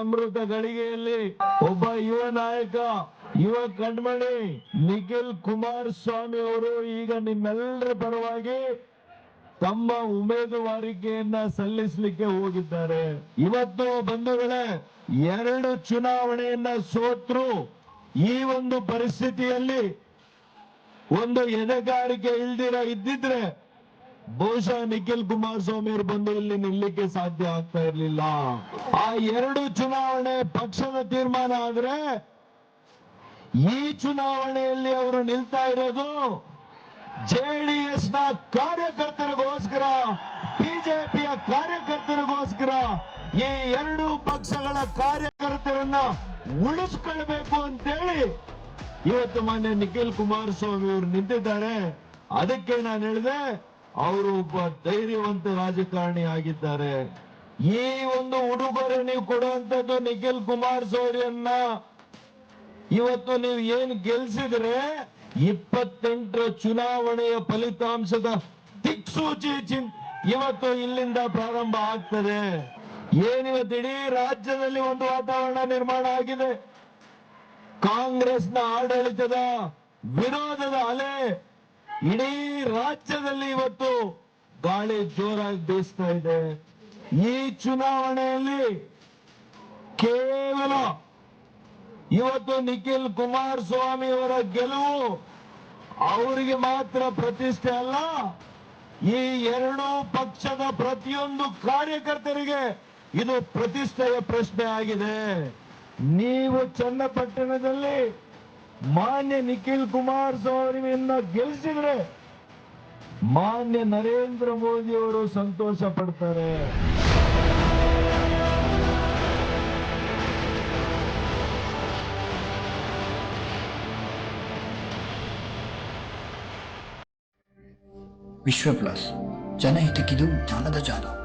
ಅಮೃತ ಗಳಿಗೆಯಲ್ಲಿ ಒಬ್ಬ ಯುವ ನಾಯಕ, ಯುವ ಕಣ್ಮಣಿ ನಿಖಿಲ್ ಕುಮಾರ್ ಸ್ವಾಮಿ ಅವರು ಈಗ ನಿಮ್ಮೆಲ್ಲರ ಪರವಾಗಿ ತಮ್ಮ ಉಮೇದುವಾರಿಕೆಯನ್ನ ಸಲ್ಲಿಸಲಿಕ್ಕೆ ಹೋಗಿದ್ದಾರೆ. ಇವತ್ತು ಬಂಧುಗಳೇ, ಎರಡು ಚುನಾವಣೆಯನ್ನ ಸೋತ್ರು. ಈ ಒಂದು ಪರಿಸ್ಥಿತಿಯಲ್ಲಿ ಒಂದು ಎದೆಗಾರಿಕೆ ಇಲ್ದಿರ ಇದ್ದಿದ್ರೆ ಬಹುಶಃ ನಿಖಿಲ್ ಕುಮಾರಸ್ವಾಮಿ ಅವರು ಬಂದು ಇಲ್ಲಿ ನಿಲ್ಲಕ್ಕೆ ಸಾಧ್ಯ ಆಗ್ತಾ ಇರ್ಲಿಲ್ಲ. ಆ ಎರಡು ಚುನಾವಣೆ ಪಕ್ಷದ ತೀರ್ಮಾನ ಆದ್ರೆ ಈ ಚುನಾವಣೆಯಲ್ಲಿ ಅವರು ನಿಲ್ತಾ ಇರೋದು ಜೆಡಿಎಸ್ನ ಕಾರ್ಯಕರ್ತರಿಗೋಸ್ಕರ ಬಿಜೆಪಿಯ ಕಾರ್ಯಕರ್ತರಿಗೋಸ್ಕರ ಈ ಎರಡು ಪಕ್ಷಗಳ ಕಾರ್ಯಕರ್ತರನ್ನ ಉಳಿಸ್ಕೊಳ್ಬೇಕು ಅಂತೇಳಿ ಇವತ್ತು ಮಾನ್ಯ ನಿಖಿಲ್ ಕುಮಾರಸ್ವಾಮಿ ಅವರು ನಿಂತಿದ್ದಾರೆ. ಅದಕ್ಕೆ ನಾನು ಹೇಳಿದೆ ಅವರು ಒಬ್ಬ ಧೈರ್ಯವಂತ ರಾಜಕಾರಣಿ ಆಗಿದ್ದಾರೆ. ಈ ಒಂದು ಉಡುಗೊರೆ ನೀವು ಕೊಡುವಂತದ್ದು ನಿಖಿಲ್ ಕುಮಾರಸ್ವಾಮಿಯನ್ನ ಇವತ್ತು ನೀವು ಏನ್ ಗೆಲ್ಸಿದ್ರೆ ಇಪ್ಪತ್ತೆಂಟರ ಚುನಾವಣೆಯ ಫಲಿತಾಂಶದ ದಿಕ್ಸೂಚಿ ಚಿನ್ ಇವತ್ತು ಇಲ್ಲಿಂದ ಪ್ರಾರಂಭ ಆಗ್ತದೆ. ಏನಿವತ್ತು ಇಡೀ ರಾಜ್ಯದಲ್ಲಿ ಒಂದು ವಾತಾವರಣ ನಿರ್ಮಾಣ ಆಗಿದೆ. ಕಾಂಗ್ರೆಸ್ನ ಆಡಳಿತದ ವಿರೋಧದ ಅಲೆ ಇಡೀ ರಾಜ್ಯದಲ್ಲಿ ಇವತ್ತು ಗಾಳಿ ಜೋರಾಗಿ ಬೀಸ್ತಾ ಇದೆ. ಈ ಚುನಾವಣೆಯಲ್ಲಿ ಕೇವಲ ಇವತ್ತು ನಿಖಿಲ್ ಕುಮಾರಸ್ವಾಮಿ ಅವರ ಗೆಲುವು ಅವರಿಗೆ ಮಾತ್ರ ಪ್ರತಿಷ್ಠೆ ಅಲ್ಲ, ಈ ಎರಡೂ ಪಕ್ಷದ ಪ್ರತಿಯೊಂದು ಕಾರ್ಯಕರ್ತರಿಗೆ ಇದು ಪ್ರತಿಷ್ಠೆಯ ಪ್ರಶ್ನೆ ಆಗಿದೆ. ನೀವು ಚನ್ನಪಟ್ಟಣದಲ್ಲಿ ಮಾನ್ಯ ನಿಖಿಲ್ ಕುಮಾರಸ್ವಾಮಿಯನ್ನ ಗೆಲ್ಲಿಸಿದ್ರೆ ಮಾನ್ಯ ನರೇಂದ್ರ ಮೋದಿ ಅವರು ಸಂತೋಷ ಪಡ್ತಾರೆ. ವಿಶ್ವ ಪ್ಲಸ್ ಜನಹಿತಕ್ಕಿದು ಜ್ಞಾನದ ಜಾಲ.